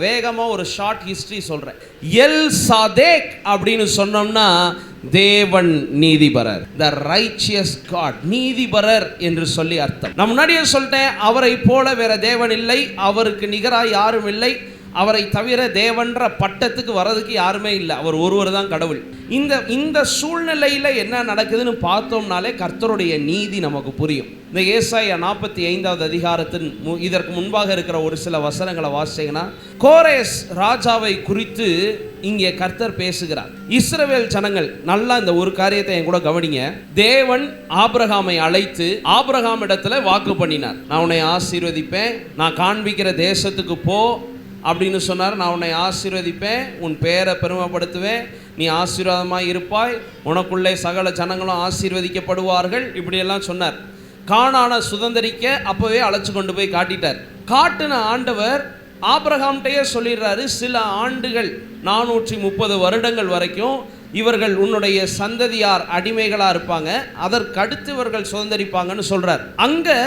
வேகமாக ஒரு short history சொல்கிறேன் எல் சாதேக் அப்படின்னு சொன்னோம்னா தேவன் நீதிபரர். த ரைச்சியஸ் காட் நீதிபரர் என்று சொல்லி அர்த்தம். நான் முன்னாடியே சொல்லிட்டேன் அவரை போல வேற தேவன் இல்லை அவருக்கு நிகராக யாரும் இல்லை. அவரை தவிர தேவன்ற பட்டத்துக்கு வர்றதுக்கு யாருமே இல்லை. அவர் ஒருவர் தான் கடவுள். இந்த இந்த சூழ்நிலையில் என்ன நடக்குதுன்னு பார்த்தோம்னாலே கர்த்தருடைய நீதி நமக்கு புரியும். இந்த ஏசாய நாற்பத்தி ஐந்தாவது அதிகாரத்தின் மு- இதற்கு முன்பாக இருக்கிற ஒரு சில வசனங்களை வாசிச்சீங்கன்னா கோரேஸ் ராஜாவை குறித்து இங்கே கர்த்தர் பேசுகிறார். இஸ்ரவேல் ஜனங்கள் நல்லா இந்த ஒரு காரியத்தை என் கூட கவனிங்க. தேவன் ஆபிரகாமை அழைத்து ஆபிரகாம் இடத்துல வாக்கு பண்ணினார். நான் உன்னை ஆசீர்வதிப்பேன். நான் காண்பிக்கிற தேசத்துக்கு போ. அப்படின்னு சொன்னார். நான் உன்னை ஆசீர்வதிப்பேன் உன் பேரை பெருமைப்படுத்துவேன். நீ ஆசீர்வாதமாக இருப்பாய். உனக்குள்ளே சகல ஜனங்களும் ஆசீர்வதிக்கப்படுவார்கள். இப்படியெல்லாம் சொன்னார். காணான சுதந்திரிக்க அப்போவே அழைச்சி கொண்டு போய் காட்டிட்டார். காட்டின ஆண்டவர் ஆப்ரஹாம்கிட்டயே சொல்லிடுறாரு சில ஆண்டுகள் நானூற்றி முப்பது வருடங்கள் வரைக்கும் இவர்கள் உன்னுடைய சந்ததியார் அடிமைகளாக இருப்பாங்க. அதற்கடுத்து இவர்கள் சுதந்திரிப்பாங்கன்னு சொல்கிறார் அங்கே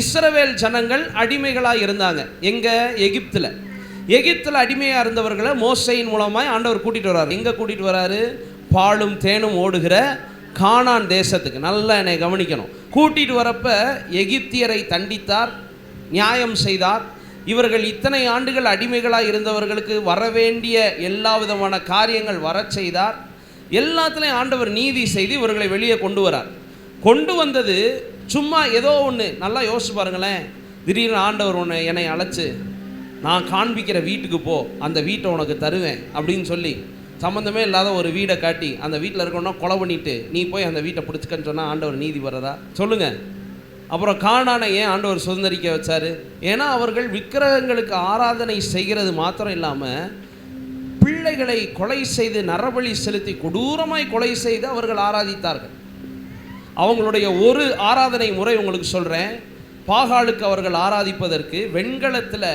இஸ்ரவேல் ஜனங்கள் அடிமைகளாக இருந்தாங்க. எங்கே? எகிப்தில். எகிப்தில் அடிமையாக இருந்தவர்களை மோசையின் மூலமாக ஆண்டவர் கூட்டிகிட்டு வர்றாரு. எங்கே கூட்டிகிட்டு வராரு பாலும் தேனும் ஓடுகிற கானான் தேசத்துக்கு. நல்லா என்னை கவனிக்கணும். கூட்டிகிட்டு வரப்ப எகிப்தியரை தண்டித்தார் நியாயம் செய்தார். இவர்கள் இத்தனை ஆண்டுகள் அடிமைகளாக இருந்தவர்களுக்கு வரவேண்டிய எல்லா விதமான காரியங்கள் வரச் செய்தார். எல்லாத்துலேயும் ஆண்டவர் நீதி செய்து இவர்களை வெளியே கொண்டு வரார் கொண்டு வந்தது சும்மா ஏதோ ஒன்று நல்லா யோசிச்சு பாருங்களேன். திடீர்னு ஆண்டவர் ஒன்று என்னை அழைச்சு நான் காண்பிக்கிற வீட்டுக்கு போ அந்த வீட்டை உனக்கு தருவேன் அப்படின்னு சொல்லி சம்மந்தமே இல்லாத ஒரு வீடை காட்டி அந்த வீட்டில் இருக்கணும்னா கொலை பண்ணிட்டு நீ போய் அந்த வீட்டை பிடிச்சிக்கன்னு சொன்னால் ஆண்டவர் நீதி வர்றதா சொல்லுங்கள் அப்புறம் காணானை ஏன் ஆண்டவர் சுதந்திரிக்க வச்சார்? ஏன்னா அவர்கள் விக்கிரகங்களுக்கு ஆராதனை செய்கிறது மாத்திரம் இல்லாமல் பிள்ளைகளை கொலை செய்து நரபலி செலுத்தி கொடூரமாய் கொலை செய்து அவர்கள் ஆராதித்தார்கள். அவங்களுடைய ஒரு ஆராதனை முறை உங்களுக்கு சொல்கிறேன் பாகாலுக்கு அவர்கள் ஆராதிப்பதற்கு வெண்கலத்தில்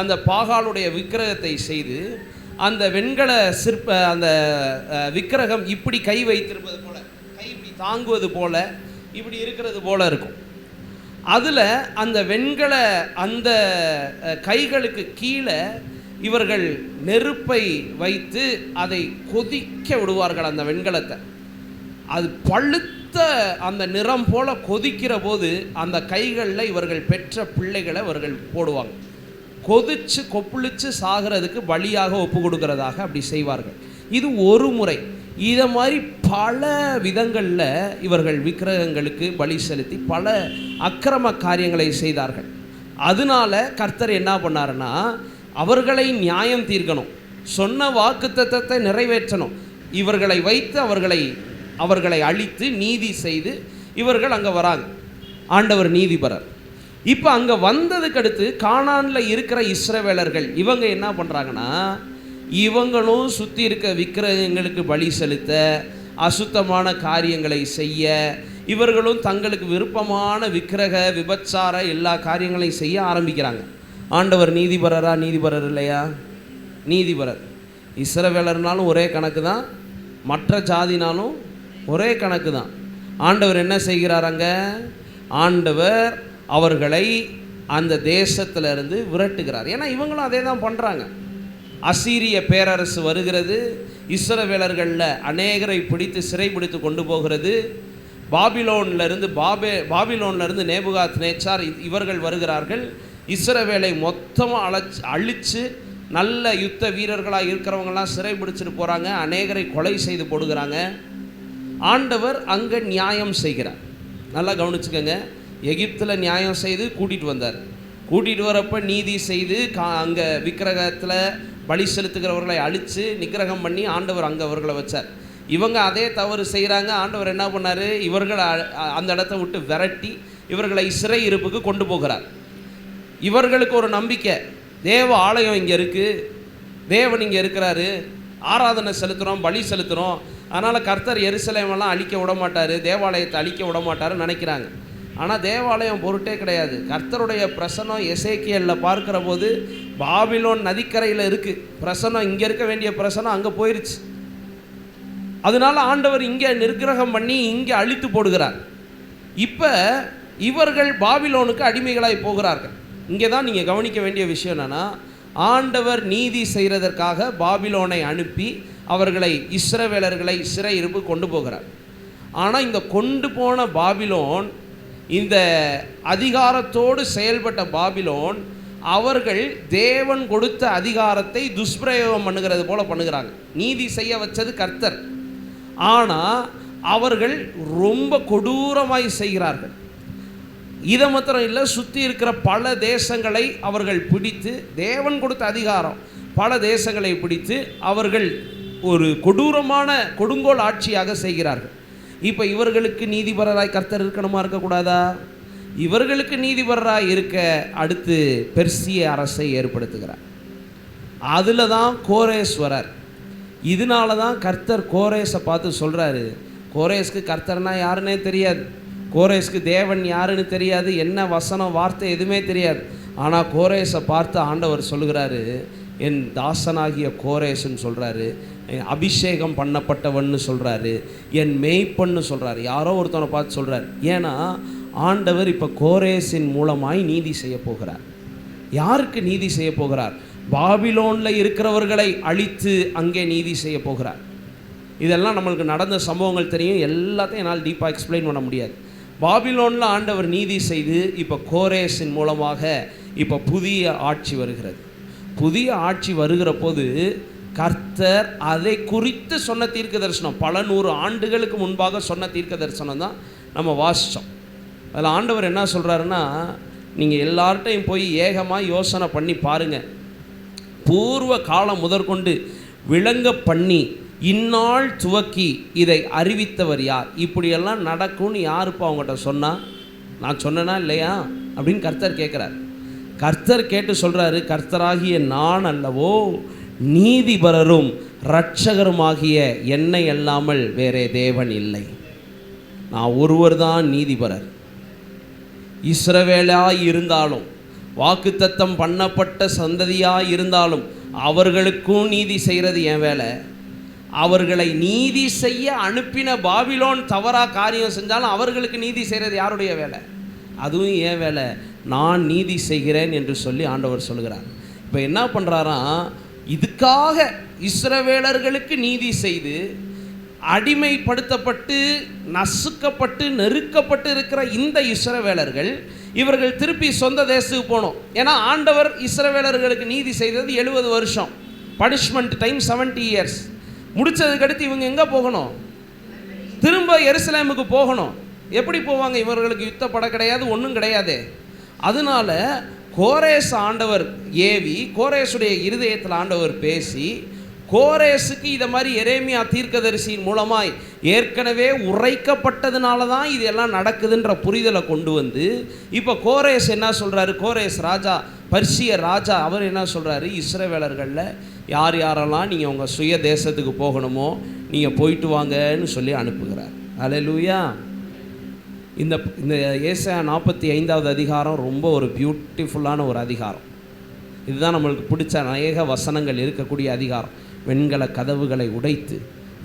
அந்த பாகாலுடைய விக்கிரகத்தை செய்து அந்த வெண்கல சிற்ப அந்த விக்கிரகம் இப்படி கை வைத்திருப்பது போல கை இப்படி தாங்குவது போல இப்படி இருக்கிறது போல இருக்கும். அதில் அந்த வெண்கல அந்த கைகளுக்கு கீழே இவர்கள் நெருப்பை வைத்து அதை கொதிக்க விடுவார்கள் அந்த வெண்கலத்தை. அது பழுத்த அந்த நிறம் போல கொதிக்கிற போது அந்த கைகளில் இவர்கள் பெற்ற பிள்ளைகளை இவர்கள் போடுவாங்க. கொதிச்சு கொப்புளிச்சு சாகிறதுக்கு வழியாக ஒப்பு கொடுக்கறதாக அப்படி செய்வார்கள். இது ஒரு முறை. இதை மாதிரி பல விதங்களில் இவர்கள் விக்கிரகங்களுக்கு பலி செலுத்தி பல அக்கிரம காரியங்களை செய்தார்கள். அதனால கர்த்தர் என்ன பண்ணாருன்னா அவர்களை நியாயம் தீர்க்கணும். சொன்ன வாக்குத்தத்தத்தை நிறைவேற்றணும். இவர்களை வைத்து அவர்களை அவர்களை அழித்து நீதி செய்து இவர்கள் அங்கே வராங்க. ஆண்டவர் நீதிபரர். இப்போ அங்கே வந்ததுக்கு அடுத்து கானானில் இருக்கிற இஸ்ரவேலர்கள் இவங்க என்ன பண்ணுறாங்கன்னா இவங்களும் சுற்றி இருக்க விக்கிரகங்களுக்கு பலி செலுத்த அசுத்தமான காரியங்களை செய்ய இவர்களும் தங்களுக்கு விருப்பமான விக்கிரக விபச்சார எல்லா காரியங்களையும் செய்ய ஆரம்பிக்கிறாங்க. ஆண்டவர் நீதிபரரா நீதிபரர் இல்லையா? நீதிபரர். இஸ்ரவேலர்னாலும் ஒரே கணக்கு தான் மற்ற ஜாதினாலும் ஒரே கணக்கு தான் ஆண்டவர் என்ன செய்கிறார் ஆண்டவர் அவர்களை அந்த தேசத்திலிருந்து விரட்டுகிறார். ஏன்னா இவங்களும் அதே தான் பண்ணுறாங்க அசீரிய பேரரசு வருகிறது. இஸ்ரவேலர்களில் அநேகரை பிடித்து சிறைபிடித்து கொண்டு போகிறது. பாபிலோன்லேருந்து பாபே பாபிலோன்லேருந்து நேபுகாத் நேச்சார் இவர்கள் வருகிறார்கள். இஸ்ரவேலை மொத்தமாக அழைச்சு அழித்து நல்ல யுத்த வீரர்களாக இருக்கிறவங்கெல்லாம் சிறை பிடிச்சிட்டு போகிறாங்க அநேகரை கொலை செய்து போடுகிறாங்க. ஆண்டவர் அங்கே நியாயம் செய்கிறார். நல்லா கவனிச்சுக்கோங்க. எகிப்தில் நியாயம் செய்து கூட்டிகிட்டு வந்தார். கூட்டிகிட்டு வரப்போ நீதி செய்து கா அங்கே விக்கிரகத்தில் பலி செலுத்துகிறவர்களை அழித்து நிக்கிரகம் பண்ணி ஆண்டவர் அங்கே அவர்களை வச்சார். இவங்க அதே தவறு செய்கிறாங்க ஆண்டவர் என்ன பண்ணார்? இவர்களை அந்த இடத்த விட்டு விரட்டி இவர்களை சிறை இருப்புக்கு கொண்டு போகிறார். இவர்களுக்கு ஒரு நம்பிக்கை. தேவ ஆலயம் இங்கே இருக்குது தேவன் இங்கே இருக்கிறாரு. ஆராதனை செலுத்துகிறோம் பலி செலுத்துகிறோம் அதனால் கர்த்தர் எருசலேமெல்லாம் அழிக்க விட மாட்டார் தேவாலயத்தை அழிக்க விட மாட்டாருன்னு நினைக்கிறாங்க. ஆனால் தேவாலயம் பொருட்டே கிடையாது. கர்த்தருடைய பிரசனம் எசேக்கியலில் பார்க்குற போது பாபிலோன் நதிக்கரையில் இருக்குது பிரசனம் இங்கே இருக்க வேண்டிய பிரசனம் அங்கே போயிருச்சு. அதனால ஆண்டவர் இங்கே நிர்கிரகம் பண்ணி இங்கே அழித்து போடுகிறார். இப்போ இவர்கள் பாபிலோனுக்கு அடிமைகளாய் போகிறார்கள். இங்கே தான் நீங்கள் கவனிக்க வேண்டிய விஷயம் என்னன்னா ஆண்டவர் நீதி செய்கிறதற்காக பாபிலோனை அனுப்பி அவர்களை இஸ்ரவேலர்களை சிறையிருப்பு கொண்டு போகிறார். ஆனால் இந்த கொண்டு போன பாபிலோன் இந்த அதிகாரத்தோடு செயல்பட்ட பாபிலோன் அவர்கள் தேவன் கொடுத்த அதிகாரத்தை துஷ்பிரயோகம் பண்ணுகிறது போல பண்ணுகிறாங்க. நீதி செய்ய வச்சது கர்த்தர். ஆனால் அவர்கள் ரொம்ப கொடூரமாய் செய்கிறார்கள். இதை மாத்திரம் இல்லை சுற்றி இருக்கிற பல தேசங்களை அவர்கள் பிடித்து தேவன் கொடுத்த அதிகாரம் பல தேசங்களை பிடித்து அவர்கள் ஒரு கொடூரமான கொடுங்கோல் ஆட்சியாக செய்கிறார்கள். இப்போ இவர்களுக்கு நீதிபரராய் கர்த்தர் இருக்கணுமா இருக்கக்கூடாதா? இவர்களுக்கு நீதிபரராய் இருக்க அடுத்து பெர்சிய அரசை ஏற்படுத்துகிறார். அதில் தான் கோரேஸ்வரர். இதனால தான் கர்த்தர் கோரேஸை பார்த்து சொல்கிறாரு கோரேஸ்க்கு கர்த்தர்னா யாருன்னே தெரியாது. கோரேஸ்க்கு தேவன் யாருன்னு தெரியாது. என்ன வசனம் வார்த்தை எதுவுமே தெரியாது. ஆனால் கோரேஸை பார்த்து ஆண்டவர் சொல்லுகிறாரு என் தாசனாகிய கோரேஸ்ன்னு சொல்கிறாரு அபிஷேகம் பண்ணப்பட்டவன்னு சொல்கிறாரு என் மெய்ப்பன்னு சொல்கிறாரு யாரோ ஒருத்தனை பார்த்து சொல்கிறார் ஏன்னா ஆண்டவர் இப்போ கோரேஸின் மூலமாய் நீதி செய்ய போகிறார். யாருக்கு நீதி செய்ய போகிறார்? பாபிலோனில் இருக்கிறவர்களை அழித்து அங்கே நீதி செய்ய போகிறார். இதெல்லாம் நம்மளுக்கு நடந்த சம்பவங்கள் தெரியும். எல்லாத்தையும் என்னால் டீப்பாக எக்ஸ்பிளைன் பண்ண முடியாது. பாபிலோனில் ஆண்டவர் நீதி செய்து இப்போ கோரேஸின் மூலமாக இப்போ புதிய ஆட்சி வருகிறது. புதிய ஆட்சி வருகிற போது கர்த்தர் அதை குறித்து சொன்ன தீர்க்க தரிசனம் பல நூறு ஆண்டுகளுக்கு முன்பாக சொன்ன தீர்க்க தரிசனம் தான் நம்ம வாசித்தோம் அதில் ஆண்டவர் என்ன சொல்கிறாருன்னா நீங்கள் எல்லார்ட்டையும் போய் ஏகமாக யோசனை பண்ணி பாருங்கள் பூர்வ காலம் முதற்கொண்டு விளங்க பண்ணி இந்நாள் துவக்கி இதை அறிவித்தவர் யார்? இப்படியெல்லாம் நடக்கும்னு யாருப்பா அவங்ககிட்ட சொன்னால் நான் சொன்னேனா இல்லையா? அப்படின்னு கர்த்தர் கேட்குறாரு கர்த்தர் கேட்டு சொல்கிறாரு கர்த்தராகிய நான் அல்லவோ நீதிபரரும் இரட்சகருமாகிய என்னை அல்லாமல் வேறே தேவன் இல்லை. நான் ஒருவர் தான் நீதிபரர். இஸ்ரவேலாய் இருந்தாலும் வாக்குத்தத்தம் பண்ணப்பட்ட சந்ததியாக இருந்தாலும் அவர்களுக்கும் நீதி செய்கிறது என் வேலை. அவர்களை நீதி செய்ய அனுப்பின பாபிலோன் தவறாக காரியம் செஞ்சாலும் அவர்களுக்கு நீதி செய்கிறது யாருடைய வேலை? அதுவும் ஏன் வேலை. நான் நீதி செய்கிறேன் என்று சொல்லி ஆண்டவர் சொல்கிறார். இப்போ என்ன பண்ணுறாராம் இதுக்காக இஸ்ரவேலர்களுக்கு நீதி செய்து அடிமைப்படுத்தப்பட்டு நசுக்கப்பட்டு நெருக்கப்பட்டு இருக்கிற இந்த இஸ்ரவேலர்கள் இவர்கள் திருப்பி சொந்த தேசத்துக்கு போகணும். ஏன்னா ஆண்டவர் இஸ்ரவேலர்களுக்கு நீதி செய்தது எழுபது வருஷம். பனிஷ்மெண்ட் டைம் 70 இயர்ஸ் முடித்ததுக்கடுத்து இவங்க எங்கே போகணும்? திரும்ப எருசலேமுக்கு போகணும். எப்படி போவாங்க? இவர்களுக்கு யுத்த பட கிடையாது ஒன்றும் கிடையாது. அதனால கோரேஸ் ஆண்டவர் ஏவி கோரேஸுடைய இருதயத்தில் ஆண்டவர் பேசி கோரேஸுக்கு இதை மாதிரி எரேமியா தீர்க்கதரிசியின் மூலமாய் ஏற்கனவே உரைக்கப்பட்டதுனால தான் இது எல்லாம் நடக்குதுன்ற புரிதலை கொண்டு வந்து இப்போ கோரேஸ் என்ன சொல்கிறாரு கோரேஸ் ராஜா பர்சிய ராஜா அவர் என்ன சொல்கிறாரு இஸ்ரவேலர்களில் யார் யாரெல்லாம் நீங்கள் உங்கள் சுய தேசத்துக்கு போகணுமோ நீங்கள் போயிட்டு வாங்கன்னு சொல்லி அனுப்புகிறார். அல்லேலூயா இந்த இந்த ஏசா நாற்பத்தி ஐந்தாவது அதிகாரம் ரொம்ப ஒரு பியூட்டிஃபுல்லான ஒரு அதிகாரம். இதுதான் நம்மளுக்கு பிடிச்ச அநேக வசனங்கள் இருக்கக்கூடிய அதிகாரம். வெண்கல கதவுகளை உடைத்து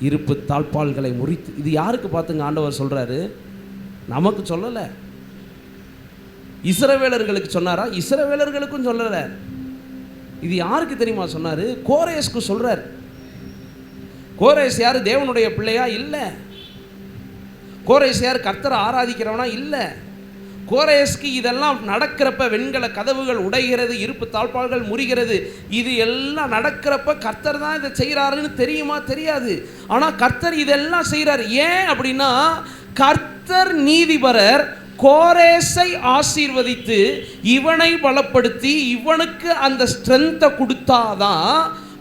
இருப்பு தாழ்பால்களை முறித்து. இது யாருக்கு பார்த்துங்க ஆண்டவர் சொல்கிறாரு நமக்கு சொல்லலை. இஸ்ரவேலர்களுக்கு சொன்னாரா? இஸ்ரவேலர்களுக்கும் சொல்லலை. இது யாருக்கு தெரியுமா சொன்னார்? கோரேஸ்க்கு சொல்கிறார் கோரேஸ் யார்? தேவனுடைய பிள்ளையா? இல்லை. கோரேசியார் கர்த்தரை ஆராதிக்கிறவனா இல்லை. கோரேஸ்க்கு இதெல்லாம் நடக்கிறப்ப வெண்கல கதவுகள் உடைகிறது இருப்பு தாழ்பால்கள் முறிகிறது. இது எல்லாம் நடக்கிறப்ப கர்த்தர் தான் இதை செய்கிறாருன்னு தெரியுமா? தெரியாது. ஆனால் கர்த்தர் இதெல்லாம் செய்கிறார் ஏன் அப்படின்னா கர்த்தர் நீதிபரர் கோரேஸை ஆசீர்வதித்து இவனை பலப்படுத்தி இவனுக்கு அந்த ஸ்ட்ரென்த்தை கொடுத்தாதான்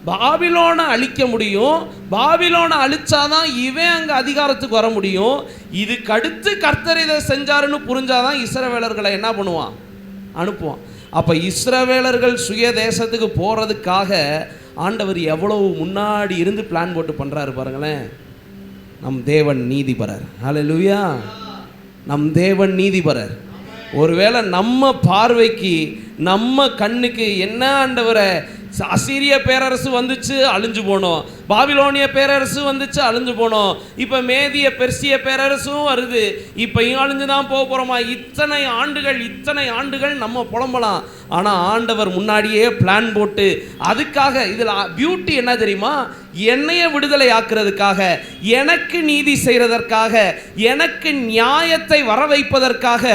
பாபிலோனை அழிக்க முடியும். பாபிலோனை அழிச்சாதான் இவன் அங்கே அதிகாரத்துக்கு வர முடியும். இதுக்கு அடுத்து கர்த்தர் இதை செஞ்சாருன்னு புரிஞ்சாதான் இஸ்ரவேலர்களை என்ன பண்ணுவான்? அனுப்புவான். அப்போ இஸ்ரவேலர்கள் சுய தேசத்துக்கு போகிறதுக்காக ஆண்டவர் எவ்வளவு முன்னாடி இருந்து பிளான் போட்டு பண்ணுறாரு பாருங்களேன். நம் தேவன் நீதிபரர். ஹalleluya நம் தேவன் நீதிபரர். ஒருவேளை நம்ம பார்வைக்கு நம்ம கண்ணுக்கு என்ன ஆண்டவரை அசீரிய பேரரசு வந்துச்சு அழிஞ்சு போனோம். பாபிலோனிய பேரரசு வந்துச்சு அழிஞ்சு போனோம். இப்போ மேதிய பெர்சிய பேரரசும் வருது. இப்போயும் அழிஞ்சு தான் போக போகிறோமா இத்தனை ஆண்டுகள் இத்தனை ஆண்டுகள் நம்ம புலம்பலாம். ஆனால் ஆண்டவர் முன்னாடியே பிளான் போட்டு அதுக்காக இதில் பியூட்டி என்ன தெரியுமா? என்னைய விடுதலை ஆக்குறதுக்காக எனக்கு நீதி செய்கிறதற்காக எனக்கு நியாயத்தை வர வைப்பதற்காக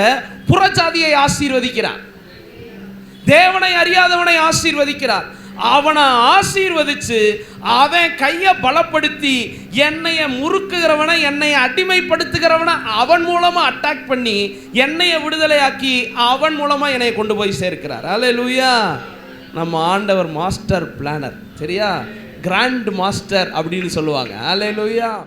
புறஜாதியை ஆசீர்வதிக்கிறார். தேவனை அறியாதவனை ஆசீர்வதிக்கிறார். அவனை ஆசீர்வதிச்சு அவன் கையை பலப்படுத்தி என்னைய முறுக்குகிறவனை என்னைய அடிமைப்படுத்துகிறவனை அவன் மூலமா அட்டாக் பண்ணி என்னைய விடுதலையாக்கி அவன் மூலமா என்னை கொண்டு போய் சேர்க்கிறார். அலே லூயா நம்ம ஆண்டவர் மாஸ்டர் பிளானர் சரியா? கிராண்ட் மாஸ்டர் அப்படின்னு சொல்லுவாங்க. அலே லூயா